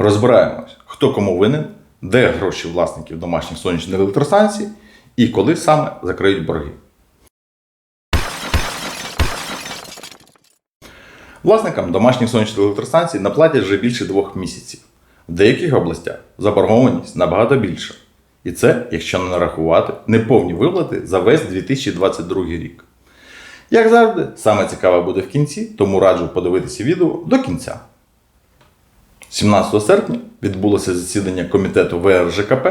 Розбираємось, хто кому винен, де гроші власників домашніх сонячних електростанцій і коли саме закриють борги. Власникам домашніх сонячних електростанцій наплатять вже більше двох місяців. В деяких областях заборгованість набагато більша. І це, якщо не нарахувати, неповні виплати за весь 2022 рік. Як завжди, саме цікаве буде в кінці, тому раджу подивитися відео до кінця. 17 серпня відбулося засідання комітету ВРЖКП,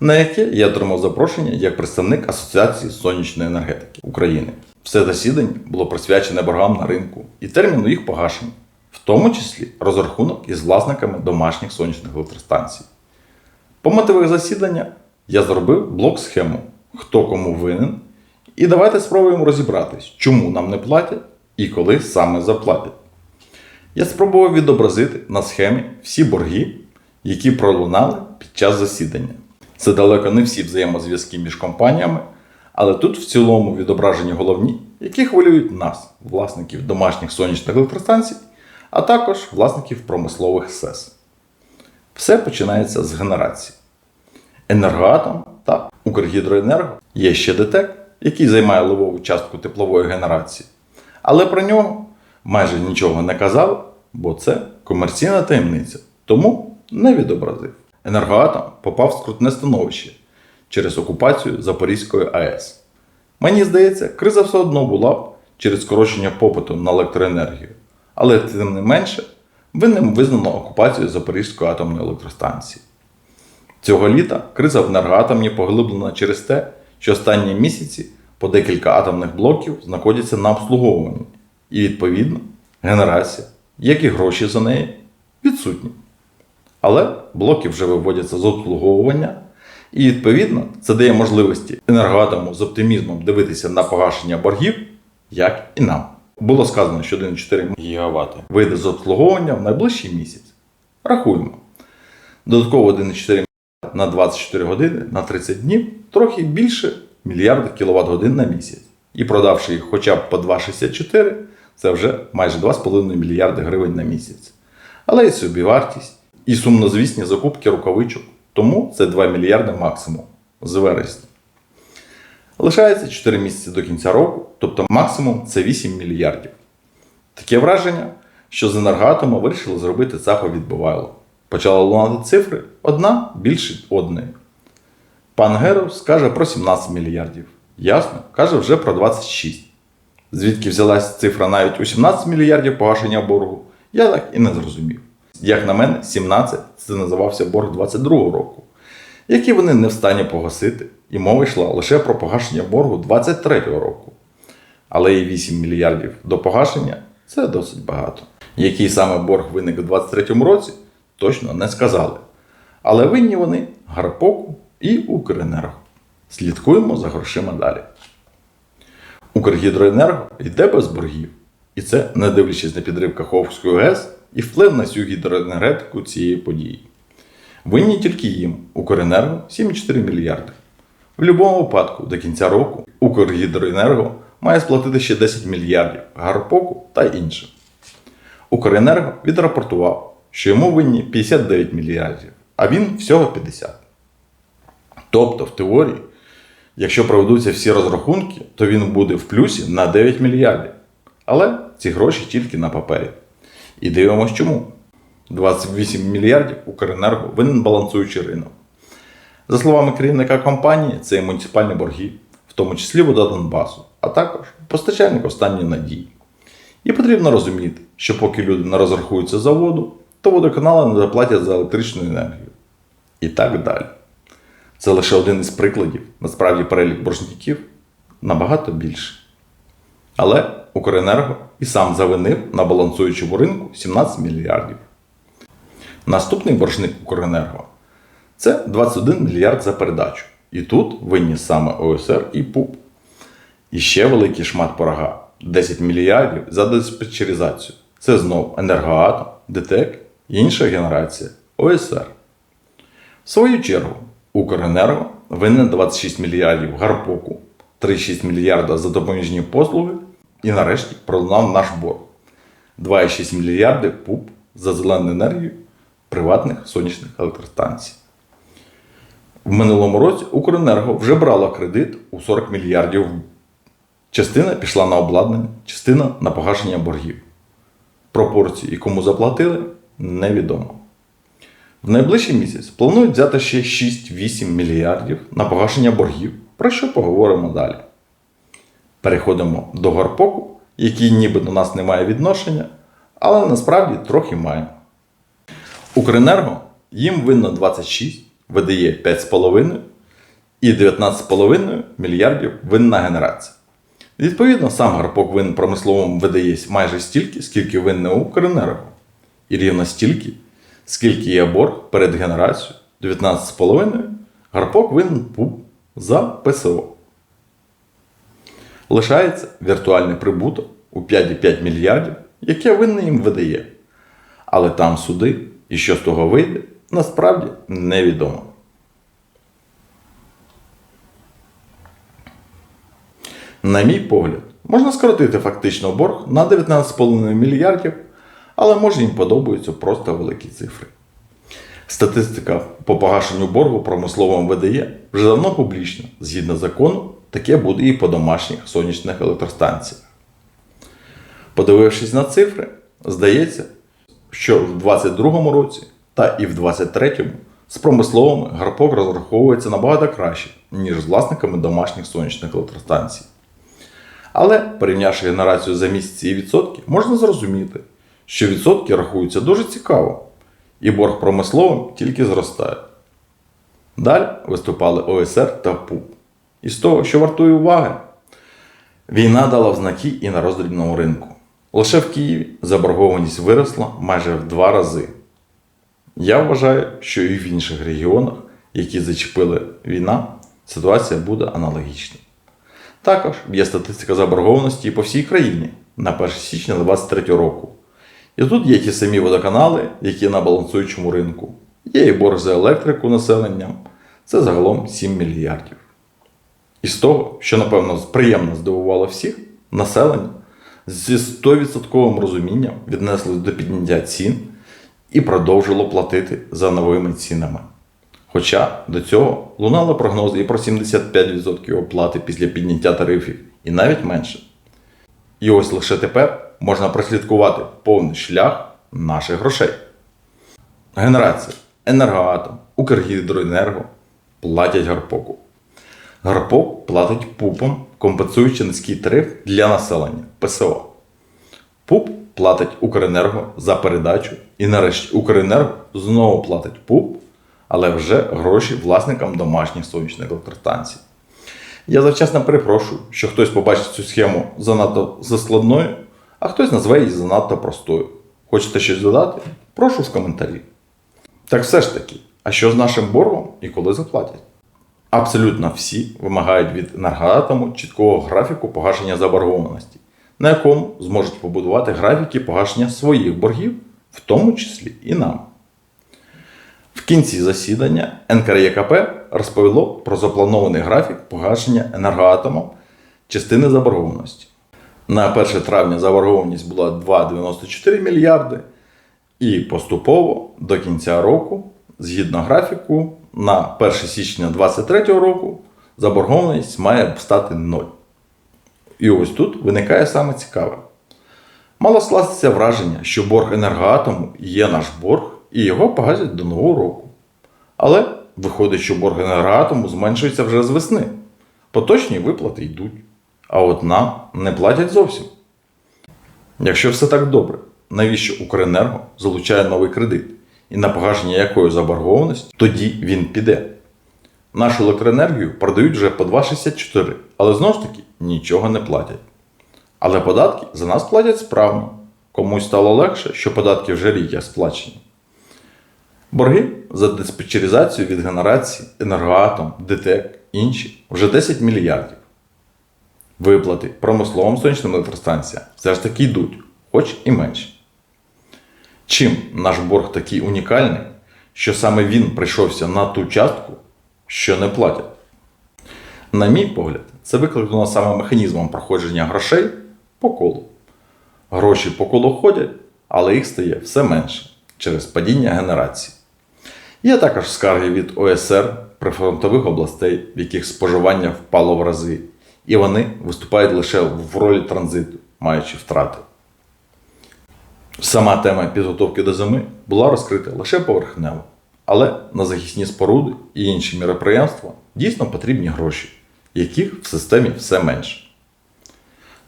на яке я отримав запрошення як представник Асоціації сонячної енергетики України. Все засідання було присвячене боргам на ринку і терміну їх погашення, в тому числі розрахунок із власниками домашніх сонячних електростанцій. По мотивах засідання я зробив блок-схему, хто кому винен, і давайте спробуємо розібратись, чому нам не платять і коли саме заплатять. Я спробував відобразити на схемі всі борги, які пролунали під час засідання. Це далеко не всі взаємозв'язки між компаніями, але тут в цілому відображені головні, які хвилюють нас, власників домашніх сонячних електростанцій, а також власників промислових СЕС. Все починається з генерації. Енергоатом та Укргідроенерго є ще ДТЕК, який займає левову частку теплової генерації. Але про нього майже нічого не казав, бо це комерційна таємниця, тому не відобразив. Енергоатом попав в скрутне становище через окупацію Запорізької АЕС. Мені здається, криза все одно була б через скорочення попиту на електроенергію, але тим не менше винним визнано окупацію Запорізької атомної електростанції. Цього літа криза в енергоатомні поглиблена через те, що останні місяці по декілька атомних блоків знаходяться на обслуговуванні, і відповідно генерація, як і гроші за неї, відсутні. Але блоки вже виводяться з обслуговування, і відповідно це дає можливості енергоатому з оптимізмом дивитися на погашення боргів, як і нам. Було сказано, що 1,4 ГВт вийде з обслуговування в найближчий місяць. Рахуємо. Додатково 1,4 МВт на 24 години на 30 днів трохи більше мільярда кВт годин на місяць. І продавши їх хоча б по 2,64, це вже майже 2,5 мільярди гривень на місяць. Але і собівартість, і сумнозвісні закупки рукавичок. Тому це 2 мільярди максимум з вересня. Лишається 4 місяці до кінця року, тобто максимум це 8 мільярдів. Таке враження, що з енергоатома вирішили зробити цапа відбивайло. Почали лунати цифри одна більше одної. Пан Геров скаже про 17 мільярдів. Ясно, каже вже про 26. Звідки взялась цифра навіть у 17 мільярдів погашення боргу, я так і не зрозумів. Як на мене, 17 це називався борг 22 року, який вони не в стані погасити, і мова йшла лише про погашення боргу 23 року. Але і 8 мільярдів до погашення це досить багато. Який саме борг виник у 23 році, точно не сказали. Але винні вони Гарпоку і Укренерго. Слідкуємо за грошима далі. Укргідроенерго йде без боргів. І це не дивлячись на підрив Каховської ГЕС і вплив на всю гідроенергетику цієї події. Винні тільки їм Укренерго 7,4 мільярди. В будь-якому випадку до кінця року Укргідроенерго має сплатити ще 10 мільярдів Гарпоку та іншим. Укренерго відрапортував, що йому винні 59 мільярдів, а він всього 50. Тобто, в теорії, якщо проведуться всі розрахунки, то він буде в плюсі на 9 мільярдів. Але ці гроші тільки на папері. І дивимось чому. 28 мільярдів Укренерго винен балансуючий ринок. За словами керівника компанії, це і муніципальні борги, в тому числі вода Донбасу, а також постачальник останньої надії. І потрібно розуміти, що поки люди не розрахуються за воду, то водоканали не заплатять за електричну енергію. І так далі. Це лише один із прикладів, насправді перелік боржників набагато більше. Але Укренерго і сам завинив на балансуючому ринку 17 мільярдів. Наступний боржник Укренерго це 21 мільярд за передачу. І тут винні саме ОСР і ПУП. І ще великий шмат порога 10 мільярдів за диспетчеризацію. Це знов енергоатом, ДТЕК і інша генерація ОСР. В свою чергу, Укренерго винен 26 мільярдів Гарпоку, 3,6 мільярда за допоміжні послуги і нарешті пролунав наш борг. 2,6 мільярди ПУП за зелену енергію приватних сонячних електростанцій. В минулому році Укренерго вже брала кредит у 40 мільярдів. Частина пішла на обладнання, частина на погашення боргів. Пропорції і кому заплатили, невідомо. В найближчий місяць планують взяти ще 6-8 мільярдів на погашення боргів, про що поговоримо далі. Переходимо до Гарпоку, який ніби до нас не має відношення, але насправді трохи має. Укренерго їм винно 26, видає 5,5 і 19,5 мільярдів винна генерація. Відповідно, сам Гарпок винен промисловому видає майже стільки, скільки винне Укренерго. І рівно стільки, скільки є борг перед генерацією 19,5, Гарпок винен ПУП за ПСО. Лишається віртуальний прибуток у 5,5 мільярдів, яке винне їм видає. Але там суди, і що з того вийде, насправді невідомо. На мій погляд, можна скоротити фактично борг на 19,5 мільярдів, але може їм подобаються просто великі цифри. Статистика по погашенню боргу промисловому видає вже давно публічна. Згідно закону, таке буде і по домашніх сонячних електростанціях. Подивившись на цифри, здається, що в 2022 році та і в 2023 з промисловими гарпок розраховується набагато краще, ніж з власниками домашніх сонячних електростанцій. Але, порівнявши генерацію за місяці і відсотки, можна зрозуміти, що відсотки рахуються дуже цікаво, і борг промисловим тільки зростає. Далі виступали ОСР та ПУП. І з того, що вартує уваги, війна дала в знаки і на роздрібному ринку. Лише в Києві заборгованість виросла майже в два рази. Я вважаю, що і в інших регіонах, які зачепили війна, ситуація буде аналогічна. Також є статистика заборгованості по всій країні на 1 січня 2023 року. І тут є ті самі водоканали, які на балансуючому ринку. Є і борг за електрику населенням. Це загалом 7 мільярдів. І з того, що, напевно, приємно здивувало всіх, населення зі 100% розумінням віднеслось до підняття цін і продовжило платити за новими цінами. Хоча до цього лунали прогнози і про 75% оплати після підняття тарифів, і навіть менше. І ось лише тепер можна прослідкувати повний шлях наших грошей. Генерація, енергоатом, Укргідроенерго платять Гарпоку. Гарпок платить ПУПам, компенсуючи низький тариф для населення ПСО. ПУП платить Укренерго за передачу, і нарешті Укренерго знову платить ПУП, але вже гроші власникам домашніх сонячних електростанцій. Я завчасно перепрошую, що хтось побачить цю схему занадто заскладною, а хтось назве її занадто простою. Хочете щось додати? Прошу в коментарі. Так все ж таки, а що з нашим боргом і коли заплатять? Абсолютно всі вимагають від енергоатому чіткого графіку погашення заборгованості, на якому зможуть побудувати графіки погашення своїх боргів, в тому числі і нам. В кінці засідання НКРЄКП розповіло про запланований графік погашення енергоатомом частини заборгованості. На 1 травня заборгованість була 2,94 мільярди, і поступово до кінця року, згідно графіку, на 1 січня 2023 року заборгованість має стати 0. І ось тут виникає саме цікаве. Мало скластися враження, що борг енергоатому є наш борг, і його погасять до нового року. Але виходить, що борг енергоатому зменшується вже з весни. Поточні виплати йдуть, а от нам не платять зовсім. Якщо все так добре, навіщо Укренерго залучає новий кредит і на погашення якої заборгованості, тоді він піде. Нашу електроенергію продають вже по 2,64, але знову ж таки нічого не платять. Але податки за нас платять справно. Комусь стало легше, що податки вже рік як сплачені. Борги за диспетчеризацію від генерації, енергоатом, ДТЕК, інші вже 10 мільярдів. Виплати промисловим сонячним електростанціям все ж таки йдуть, хоч і менше. Чим наш борг такий унікальний, що саме він прийшовся на ту частку, що не платять? На мій погляд, це викликано саме механізмом проходження грошей по колу. Гроші по колу ходять, але їх стає все менше. через падіння генерації. Є також скарги від ОСР прифронтових областей, в яких споживання впало в рази, і вони виступають лише в ролі транзиту, маючи втрати. Сама тема підготовки до зими була розкрита лише поверхнево, але на захисні споруди і інші міроприємства дійсно потрібні гроші, яких в системі все менше.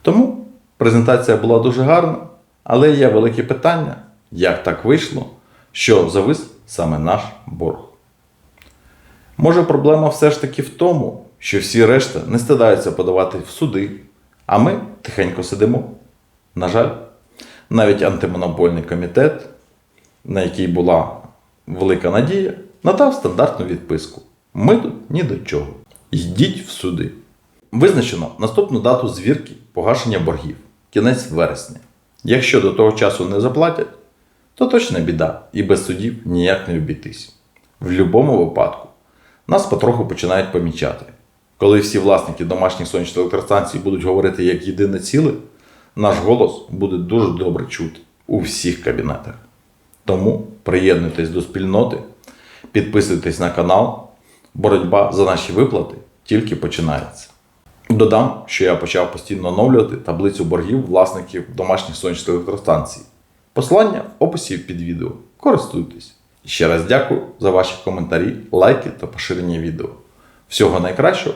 Тому презентація була дуже гарна, але є велике питання, як так вийшло, що завис саме наш борг. Може, проблема все ж таки в тому, що всі решта не стидаються подавати в суди, а ми тихенько сидимо. На жаль, навіть антимонопольний комітет, на який була велика надія, надав стандартну відписку. Ми тут ні до чого. Йдіть в суди. Визначено наступну дату звірки погашення боргів кінець вересня. Якщо до того часу не заплатять, то точно біда, і без судів ніяк не обійтись. В будь-якому випадку нас потроху починають помічати. Коли всі власники домашніх сонячних електростанцій будуть говорити як єдине ціле, наш голос буде дуже добре чути у всіх кабінетах. Тому приєднуйтесь до спільноти, підписуйтесь на канал. Боротьба за наші виплати тільки починається. Додам, що я почав постійно оновлювати таблицю боргів власників домашніх сонячних електростанцій. Посилання в описі під відео. Користуйтесь. Ще раз дякую за ваші коментарі, лайки та поширення відео. Всього найкращого